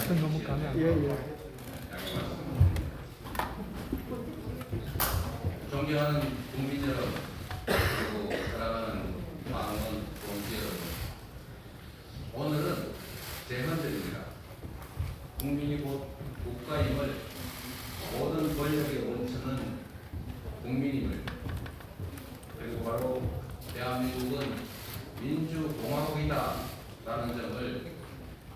우리 앞에 너무 가면 안 예, 돼. 예. 존경하는 국민 여러분, 그리고 사랑하는 망원 동지 여러분, 오늘은 대헌절입니다. 국민이 곧 국가임을 모든 권력의 원천은 국민임을 그리고 바로 대한민국은 민주공화국이다 라는 점을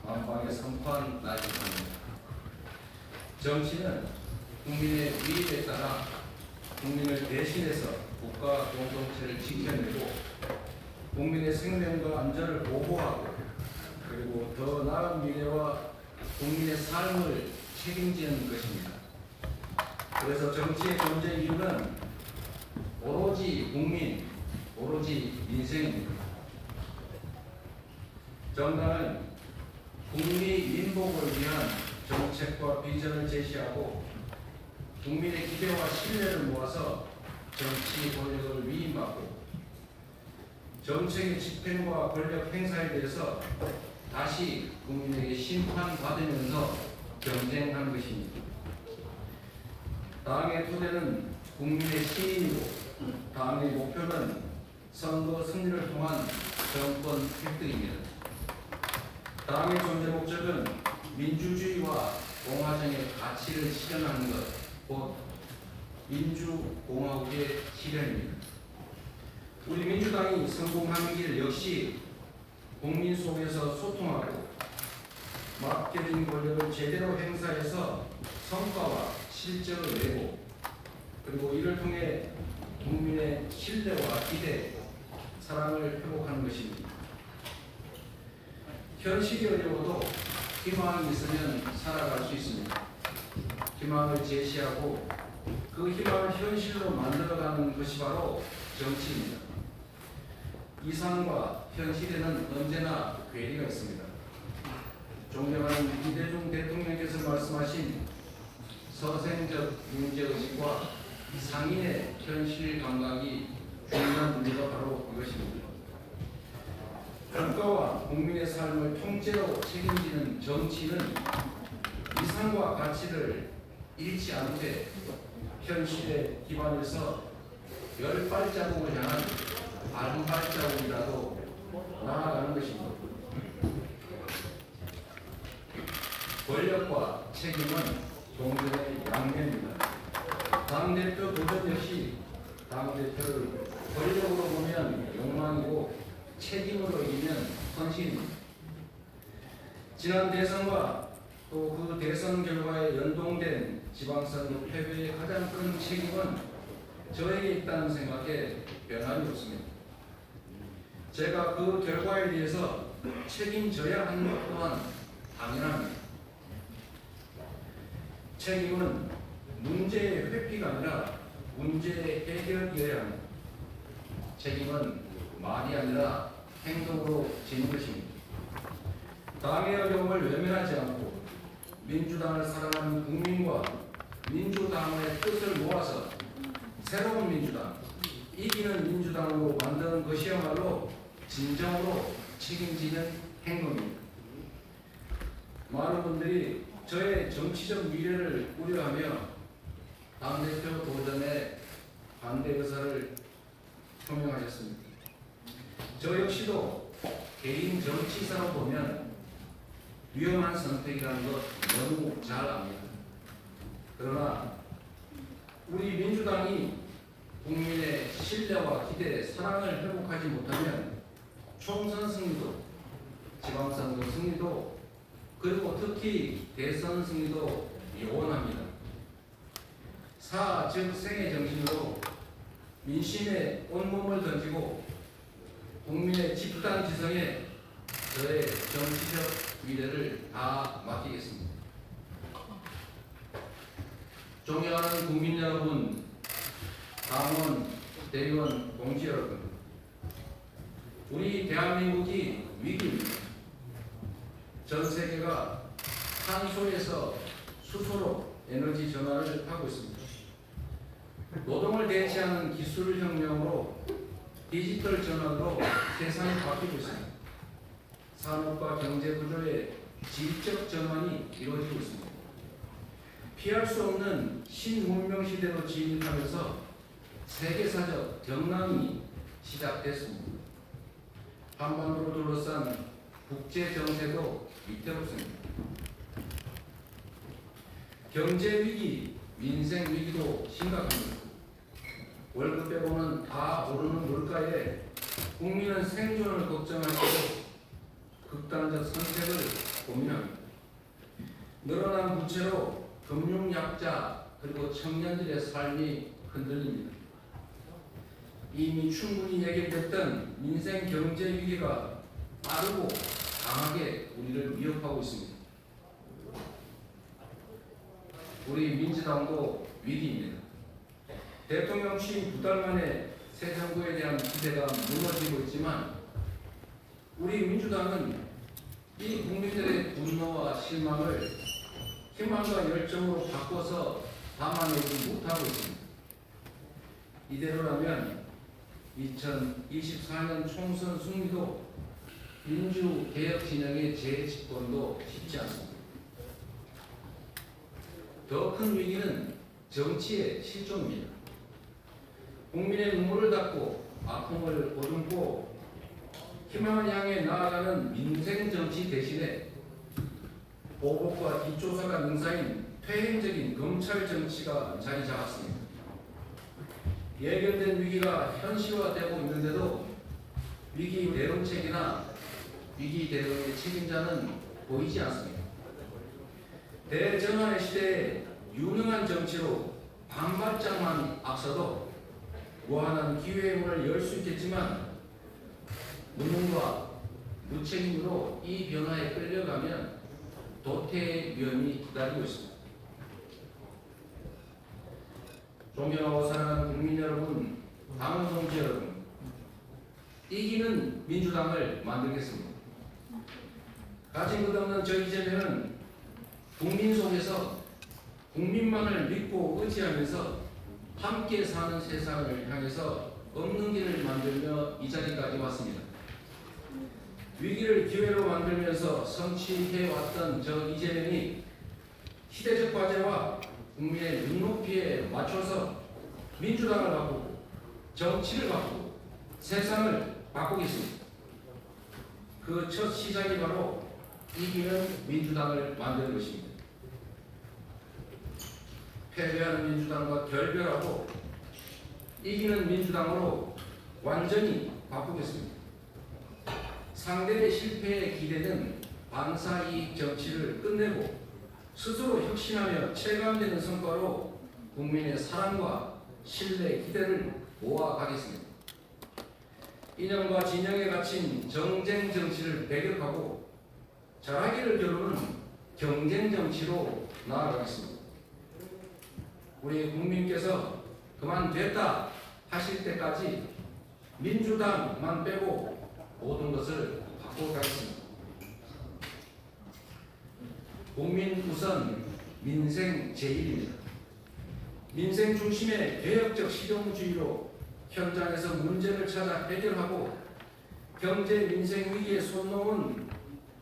만방에 선포한 날입니다. 정치는 국민의 위임에 따라 국민을 대신해서 국가 공동체를 지켜내고 국민의 생명과 안전을 보호하고 그리고 더 나은 미래와 국민의 삶을 책임지는 것입니다. 그래서 정치의 존재 이유는 오로지 국민, 오로지 민생입니다. 정당은 국민의 민복을 위한 정책과 비전을 제시하고 국민의 기대와 신뢰를 모아서 정치 권력을 위임받고 정책의 집행과 권력 행사에 대해서 다시 국민에게 심판받으면서 경쟁하는 것입니다. 당의 토대는 국민의 신인이고 당의 목표는 선거 승리를 통한 정권 획득입니다. 당의 존재 목적은 민주주의와 공화정의 가치를 실현하는 것, 곧 민주공화국의 실현입니다. 우리 민주당이 성공하는 길 역시 국민 속에서 소통하고 맡겨진 권력을 제대로 행사해서 성과와 실적을 내고 그리고 이를 통해 국민의 신뢰와 기대, 사랑을 회복하는 것입니다. 현실이 어려워도 희망이 있으면 살아갈 수 있습니다. 희망을 제시하고 그 희망을 현실로 만들어가는 것이 바로 정치입니다. 이상과 현실에는 언제나 괴리가 있습니다. 존경하는 이대중 대통령께서 말씀하신 서생적 문제의식과 상인의 현실 감각이 중요한 문제가 바로 이것입니다. 국민의 삶을 통째로 책임지는 정치는 이상과 가치를 잃지 않되 현실에 기반해서 열 발자국을 향한 한 발자국이라도 나아가는 것입니다. 권력과 책임은 동전의 양면입니다. 당대표 도전 역시 당대표를 권력으로 보면 욕망이고 책임으로 이기면 헌신입니다. 지난 대선과 또 그 대선 결과에 연동된 지방선거 패배의 가장 큰 책임은 저에게 있다는 생각에 변함이 없습니다. 제가 그 결과에 대해서 책임져야 하는 것 또한 당연합니다. 책임은 문제의 회피가 아니라 문제의 해결이어야 합니다. 책임은 말이 아니라 행동으로 지는 것입니다. 당의 어려움을 외면하지 않고 민주당을 사랑하는 국민과 민주당의 뜻을 모아서 새로운 민주당, 이기는 민주당으로 만드는 것이야말로 진정으로 책임지는 행동입니다. 많은 분들이 저의 정치적 미래를 우려하며 당대표 도전에 반대 의사를 표명하셨습니다. 저 역시도 개인 정치사로 보면 위험한 선택이라는 것 너무 잘 압니다. 그러나 우리 민주당이 국민의 신뢰와 기대, 사랑을 회복하지 못하면 총선 승리도, 지방선거 승리도, 그리고 특히 대선 승리도 요원합니다. 사, 즉 생의 정신으로 민심에 온몸을 던지고 국민의 집단 지성에 저의 정치적 미래를 다 맡기겠습니다. 존경하는 국민 여러분, 당원, 대의원, 공지 여러분, 우리 대한민국이 위기입니다. 전 세계가 탄소에서 수소로 에너지 전환을 하고 있습니다. 노동을 대체하는 기술 혁명으로 디지털 전환으로 세상이 바뀌고 있습니다. 산업과 경제 구조의 질적 전환이 이루어지고 있습니다. 피할 수 없는 신문명 시대로 진입하면서 세계사적 경랑이 시작됐습니다. 한반도를 둘러싼 국제 정세도 위태롭습니다. 경제 위기, 민생 위기도 심각합니다. 월급 빼고는 다 오르는 물가에 국민은 생존을 때도 극단적 선택을 고민합니다. 늘어난 부채로 금융 약자 그리고 청년들의 삶이 흔들립니다. 이미 충분히 얘기됐던 민생 경제 위기가 빠르고 강하게 우리를 위협하고 있습니다. 우리 민주당도 위기입니다. 대통령 취임 두달 만에 새 정부에 대한 기대가 무너지고 있지만 우리 민주당은 이 국민들의 분노와 실망을 희망과 열정으로 바꿔서 담아내지 못하고 있습니다. 이대로라면 2024년 총선 승리도 민주개혁 진영의 재집권도 쉽지 않습니다. 더 큰 위기는 정치의 실종입니다. 국민의 눈물을 닦고 아픔을 보듬고 희망을 향해 나아가는 민생 정치 대신에 보복과 뒷조사가 능사인 퇴행적인 검찰 정치가 자리 잡았습니다. 예견된 위기가 현실화되고 있는데도 위기 대응책이나 위기 대응의 책임자는 보이지 않습니다. 대전환의 시대에 유능한 정치로 반발장만 앞서도 무한한 기회의 문을 열 수 있겠지만 무능과 무책임으로 이 변화에 끌려가면 도태의 위험이 기다리고 있습니다. 존경하고 사랑하는 국민 여러분, 당원 동지 여러분, 이기는 민주당을 만들겠습니다. 가진 것 없는 저 이재명은 국민 속에서 국민만을 믿고 의지하면서 함께 사는 세상을 향해서 없는 길을 만들며 이 자리까지 왔습니다. 위기를 기회로 만들면서 성취해왔던 저 이재명이 시대적 과제와 국민의 눈높이에 맞춰서 민주당을 바꾸고 정치를 바꾸고 세상을 바꾸겠습니다. 그 첫 시작이 바로 이기는 민주당을 만드는 것입니다. 패배하는 민주당과 결별하고 이기는 민주당으로 완전히 바꾸겠습니다. 상대의 실패에 기대는 반사이익 정치를 끝내고 스스로 혁신하며 체감되는 성과로 국민의 사랑과 신뢰, 기대를 모아가겠습니다. 이념과 진영에 갇힌 정쟁 정치를 배격하고 잘하기를 겨루는 경쟁 정치로 나아가겠습니다. 우리 국민께서 그만 됐다 하실 때까지 민주당만 빼고 모든 것을 바꿔가겠습니다. 국민 우선 민생 제일입니다. 민생 중심의 개혁적 실용주의로 현장에서 문제를 찾아 해결하고 경제 민생 위기에 손 놓은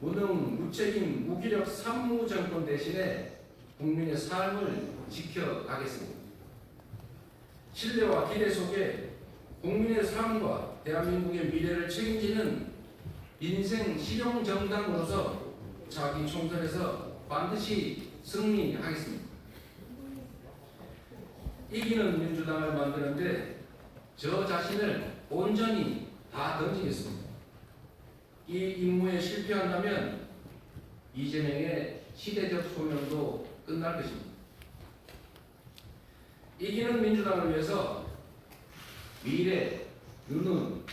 무능, 무책임, 무기력 산무 정권 대신에 국민의 삶을 지켜가겠습니다. 신뢰와 기대 속에 국민의 삶과 대한민국의 미래를 책임지는 인생 실용 정당으로서 자기 총선에서 반드시 승리하겠습니다. 이기는 민주당을 만드는데 저 자신을 온전히 다 던지겠습니다. 이 임무에 실패한다면 이재명의 시대적 소명도 끝날 것입니다. 이기는 민주당을 위해서 미래, 누능,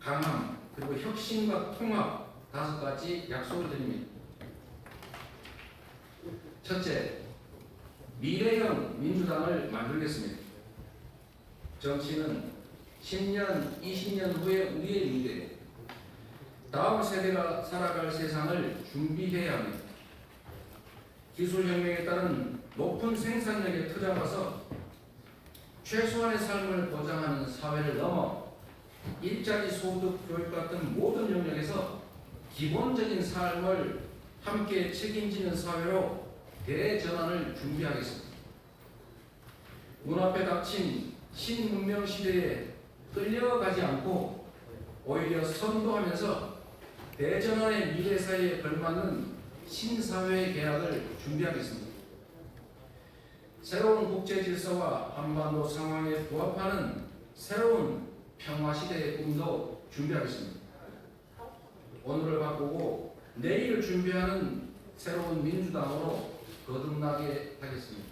강함, 그리고 혁신과 통합 다섯 가지 약속을 드립니다. 첫째, 미래형 민주당을 만들겠습니다. 정치는 10년, 20년 후에 우리의 미래, 다음 세대가 살아갈 세상을 준비해야 합니다. 기술혁명에 따른 높은 생산력에 투자해서 최소한의 삶을 보장하는 사회를 넘어 일자리, 소득, 교육 같은 모든 영역에서 기본적인 삶을 함께 책임지는 사회로 대전환을 준비하겠습니다. 눈앞에 닥친 신문명 시대에 끌려가지 않고 오히려 선도하면서 대전환의 미래 사회에 걸맞는 신사회 계약을 준비하겠습니다. 새로운 국제 질서와 한반도 상황에 부합하는 새로운 평화 시대의 꿈도 준비하겠습니다. 오늘을 바꾸고 내일을 준비하는 새로운 민주당으로 거듭나게 하겠습니다.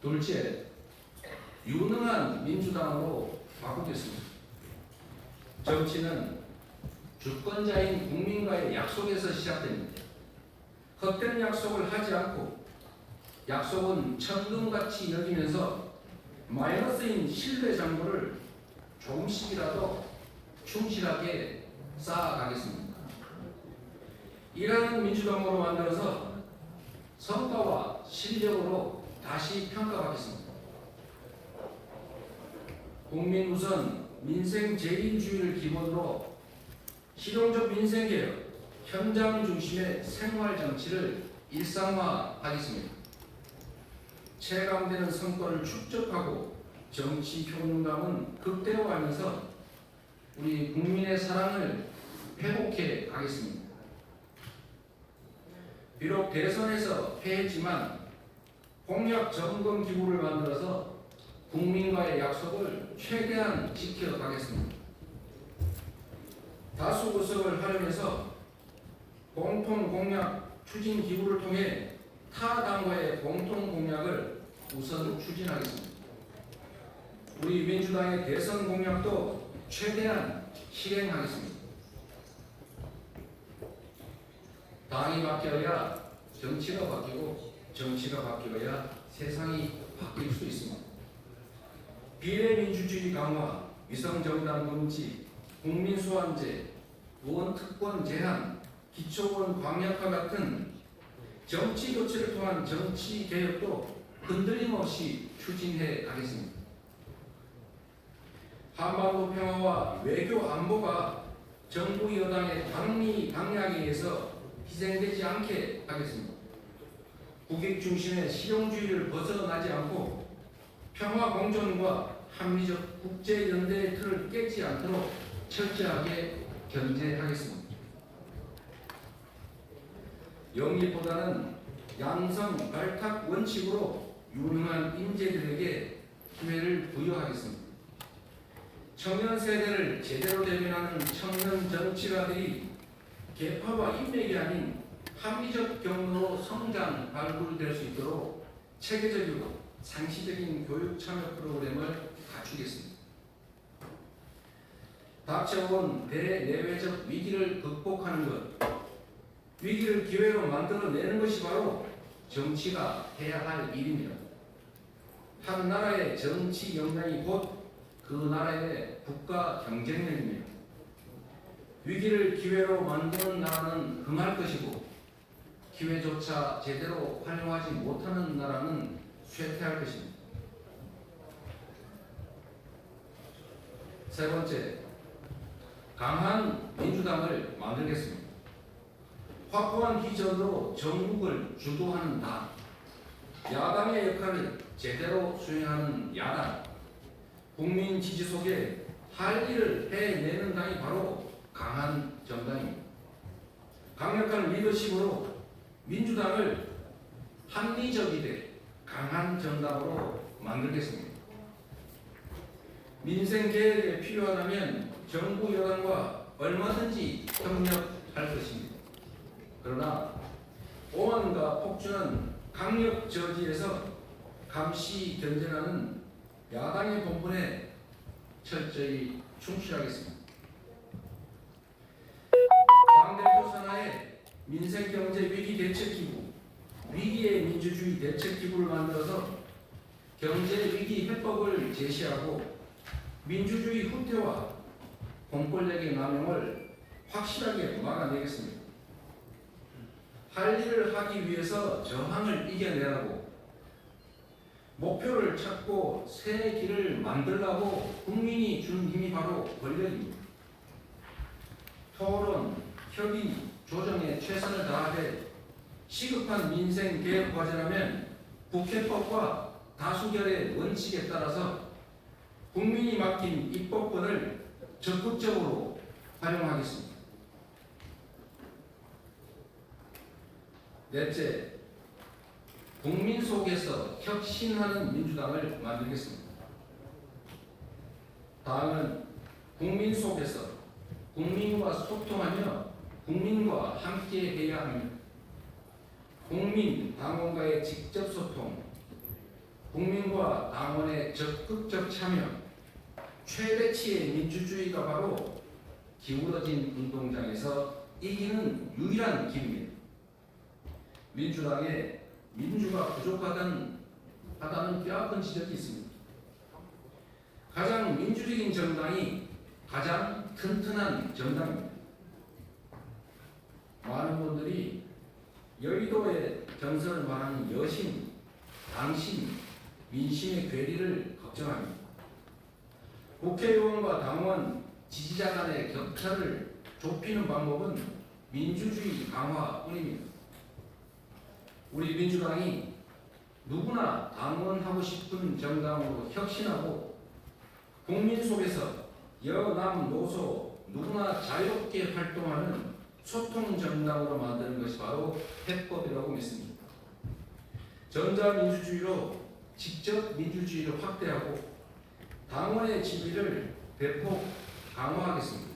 둘째, 유능한 민주당으로 바꾸겠습니다. 정치는 주권자인 국민과의 약속에서 시작됩니다. 헛된 약속을 하지 않고 약속은 천금같이 여기면서 마이너스인 신뢰 장부를 조금씩이라도 충실하게 쌓아가겠습니다. 일하는 민주당으로 만들어서 성과와 실력으로 다시 평가받겠습니다. 국민 우선 민생 제일주의를 기본으로 실용적 민생개혁, 현장 중심의 생활 정치를 일상화하겠습니다. 체감되는 성과를 축적하고 정치 효능감은 극대화하면서 우리 국민의 사랑을 회복해 가겠습니다. 비록 대선에서 패했지만 공약 점검 기구를 만들어서 국민과의 약속을 최대한 지켜가겠습니다. 다수 구석을 활용해서 공통 공약 추진 기구를 통해 타 당과의 공통 공약을 우선 추진하겠습니다. 우리 민주당의 대선 공약도 최대한 실행하겠습니다. 당이 바뀌어야 정치가 바뀌고 정치가 바뀌어야 세상이 바뀔 수 있습니다. 비례민주주의 강화, 위성정당 금지, 국민수환제, 의원특권 제한, 기초원 광역화 같은 정치 교체를 통한 정치 개혁도 흔들림 없이 추진해 가겠습니다. 한반도 평화와 외교 안보가 정부 여당의 당리 당략에 의해서 희생되지 않게 하겠습니다. 국익 중심의 실용주의를 벗어나지 않고 평화 공존과 합리적 국제 연대의 틀을 깨지 않도록 철저하게 견제하겠습니다. 영입보다는 양성 발탁 원칙으로 유능한 인재들에게 기회를 부여하겠습니다. 청년 세대를 제대로 대변하는 청년 정치가들이 계파와 인맥이 아닌 합리적 경로로 성장 발굴될 수 있도록 체계적이고 상시적인 교육 참여 프로그램을 갖추겠습니다. 닥쳐온 대내외적 위기를 극복하는 것, 위기를 기회로 만들어내는 것이 바로 정치가 해야 할 일입니다. 한 나라의 정치 역량이 곧 그 나라의 국가 경쟁력입니다. 위기를 기회로 만드는 나라는 흥할 것이고 기회조차 제대로 활용하지 못하는 나라는 쇠퇴할 것입니다. 세 번째, 강한 민주당을 만들겠습니다. 확고한 비전으로 전국을 주도하는 당, 야당의 역할을 제대로 수행하는 야당, 국민 지지 속에 할 일을 해내는 당이 바로 강한 정당입니다. 강력한 리더십으로 민주당을 합리적이되 강한 정당으로 만들겠습니다. 민생 개혁에 필요하다면 정부 여당과 얼마든지 협력할 것입니다. 그러나 오만과 폭주는 강력 저지에서 감시 견제하는 야당의 본분에 철저히 충실하겠습니다. 당대표 산하에 민생경제 위기 대책기구, 위기의 민주주의 대책기구를 만들어서 경제 위기 해법을 제시하고 민주주의 후퇴와 공권력의 남용을 확실하게 막아내겠습니다. 할 일을 하기 위해서 저항을 이겨내라고 목표를 찾고 새 길을 만들라고 국민이 준 힘이 바로 권력입니다. 토론, 협의 조정에 최선을 다하되 시급한 민생 개혁 과제라면 국회법과 다수결의 원칙에 따라서 국민이 맡긴 입법권을 적극적으로 활용하겠습니다. 넷째, 국민 속에서 혁신하는 민주당을 만들겠습니다. 당은 국민 속에서 국민과 소통하며 국민과 함께 해야 합니다. 국민, 당원과의 직접 소통, 국민과 당원의 적극적 참여, 최대치의 민주주의가 바로 기울어진 운동장에서 이기는 유일한 길입니다. 민주당에 민주가 부족하다는 하다는 뼈아픈 지적이 있습니다. 가장 민주적인 정당이 가장 튼튼한 정당입니다. 많은 분들이 여의도의 전설을 말하는 여신, 당신, 민심의 괴리를 걱정합니다. 국회의원과 당원, 지지자 간의 격차를 좁히는 방법은 민주주의 강화뿐입니다. 우리 민주당이 누구나 당원하고 싶은 정당으로 혁신하고 국민 속에서 여남 노소 누구나 자유롭게 활동하는 소통 정당으로 만드는 것이 바로 해법이라고 믿습니다. 전자민주주의로 직접 민주주의를 확대하고 당원의 지위를 대폭 강화하겠습니다.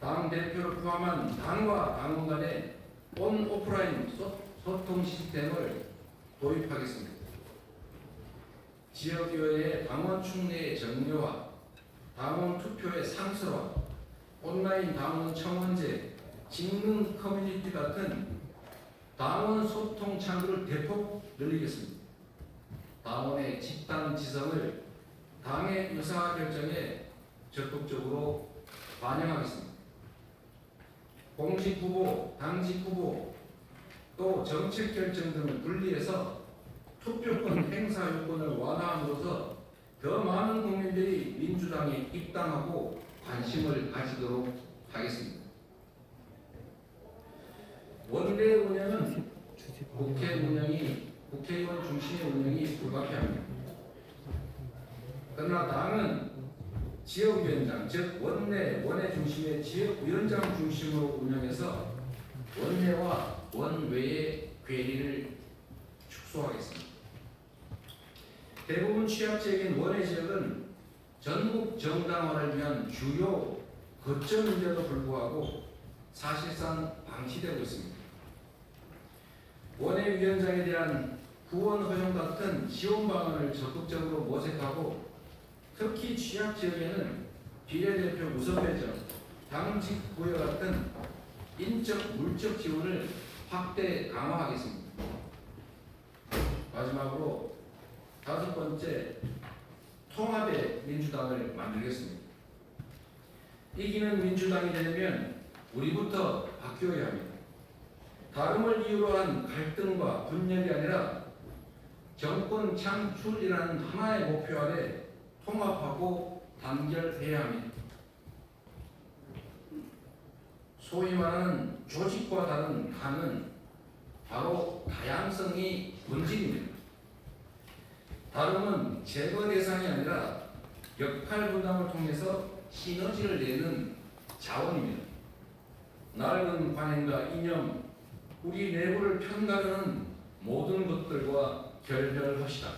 당 대표를 포함한 당과 당원 간의 온 오프라인 소, 소통 시스템을 도입하겠습니다. 지역의회의 당원 충내의 정례화, 당원 투표의 상설화, 온라인 당원 청원제, 직능 커뮤니티 같은 당원 소통 창구를 대폭 늘리겠습니다. 당원의 집단 지성을 당의 의사 결정에 적극적으로 반영하겠습니다. 공직 후보, 당직 후보, 또 정책 결정 등을 분리해서 투표권 행사 요건을 완화함으로써 더 많은 국민들이 민주당에 입당하고 관심을 가지도록 하겠습니다. 원내 운영은 국회 운영이 국회의원 중심의 운영이 불가피합니다. 그러나 당은 지역위원장, 즉 원내, 원외 중심의 지역위원장 중심으로 운영해서 원내와 원외의 괴리를 축소하겠습니다. 대부분 취약지역인 원외 지역은 전국 정당화를 위한 주요 거점인데도 불구하고 사실상 방치되고 있습니다. 원외 위원장에 대한 구원 허용 같은 지원 방안을 적극적으로 모색하고 특히 취약 지역에는 비례대표 우선 배정, 당직 부여 같은 인적 물적 지원을 확대 강화하겠습니다. 마지막으로 다섯 번째 통합의 민주당을 만들겠습니다. 이기는 민주당이 되려면 우리부터 바뀌어야 합니다. 다름을 이유로 한 갈등과 분열이 아니라 정권 창출이라는 하나의 목표 아래 통합하고 단결해야 합니다. 소위 말하는 조직과 다른 간은 바로 다양성이 본질입니다. 다름은 제거 대상이 아니라 역할 분담을 통해서 시너지를 내는 자원입니다. 낡은 관행과 이념, 우리 내부를 편가르는 모든 것들과 결별합시다.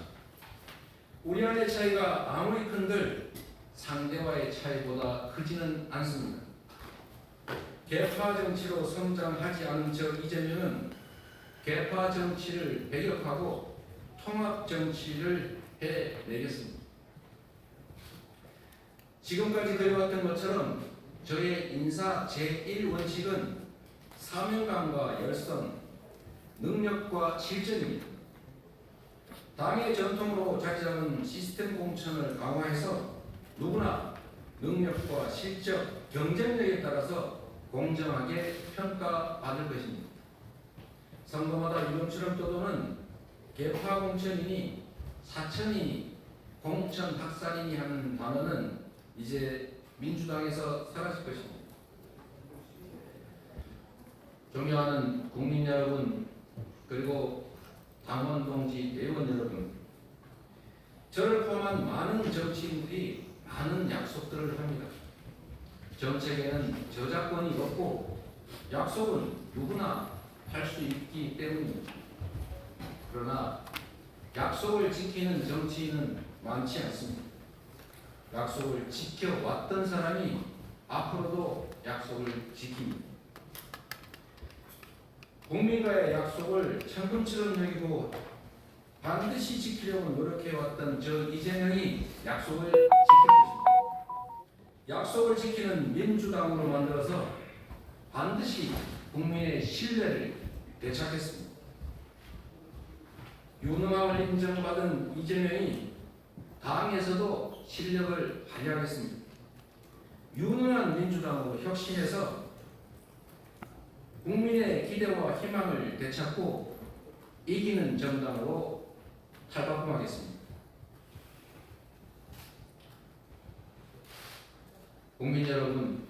우리 안의 차이가 아무리 큰들 상대와의 차이보다 크지는 않습니다. 개파 정치로 성장하지 않은 저 이재명은 개파 정치를 배격하고 통합 정치를 해내겠습니다. 지금까지 그려왔던 것처럼 저의 인사 제1원칙은 사명감과 열성, 능력과 실전입니다. 당의 전통으로 자리 잡은 시스템 공천을 강화해서 누구나 능력과 실적, 경쟁력에 따라서 공정하게 평가받을 것입니다. 선거마다 이름처럼 떠도는 개파 공천이니 사천이니 공천 학살이니 하는 단어는 이제 민주당에서 사라질 것입니다. 존경하는 국민 여러분 그리고 당원 동지 대의원 여러분 저를 포함한 많은 정치인들이 많은 약속들을 합니다. 정책에는 저작권이 없고 약속은 누구나 할 수 있기 때문입니다. 그러나 약속을 지키는 정치인은 많지 않습니다. 약속을 지켜왔던 사람이 앞으로도 약속을 지킵니다. 국민과의 약속을 천금처럼 여기고 반드시 지키려고 노력해왔던 저 이재명이 약속을 것입니다. 약속을 지키는 민주당으로 만들어서 반드시 국민의 신뢰를 되찾겠습니다. 유능함을 인정받은 이재명이 당에서도 실력을 발휘하겠습니다. 유능한 민주당으로 혁신해서 국민의 기대와 희망을 되찾고 이기는 정당으로 탈바꿈하겠습니다. 국민 여러분,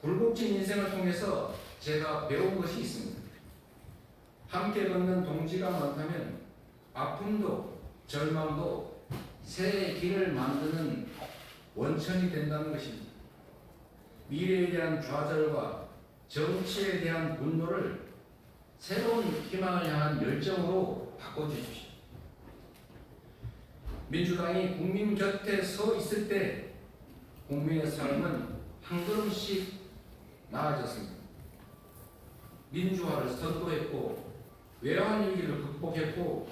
굴곡진 인생을 통해서 제가 배운 것이 있습니다. 함께 걷는 동지가 많다면 아픔도 절망도 새 길을 만드는 원천이 된다는 것입니다. 미래에 대한 좌절과 정치에 대한 분노를 새로운 희망을 향한 열정으로 바꿔주십시오. 민주당이 국민 곁에 서 있을 때 국민의 삶은 한 걸음씩 나아졌습니다. 민주화를 선도했고 외환 위기를 극복했고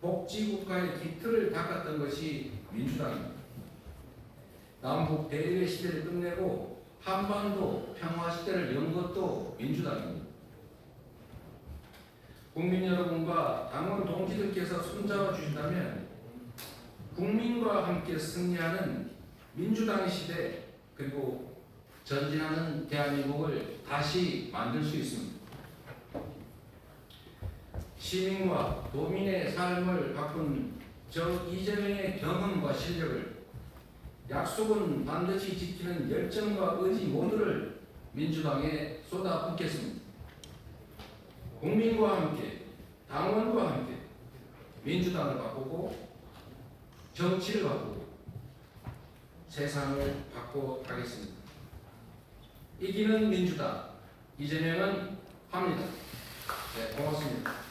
복지국가의 기틀을 닦았던 것이 민주당입니다. 남북 대립의 시대를 끝내고 한반도 평화 시대를 연 것도 민주당입니다. 국민 여러분과 당원 동지들께서 손잡아 주신다면 국민과 함께 승리하는 민주당의 시대 그리고 전진하는 대한민국을 다시 만들 수 있습니다. 시민과 도민의 삶을 바꾼 저 이재명의 경험과 실력을 약속은 반드시 지키는 열정과 의지 모두를 민주당에 쏟아붓겠습니다. 국민과 함께, 당원과 함께 민주당을 바꾸고 정치를 바꾸고 세상을 바꿔가겠습니다. 이기는 민주당 이재명은 합니다. 네, 고맙습니다.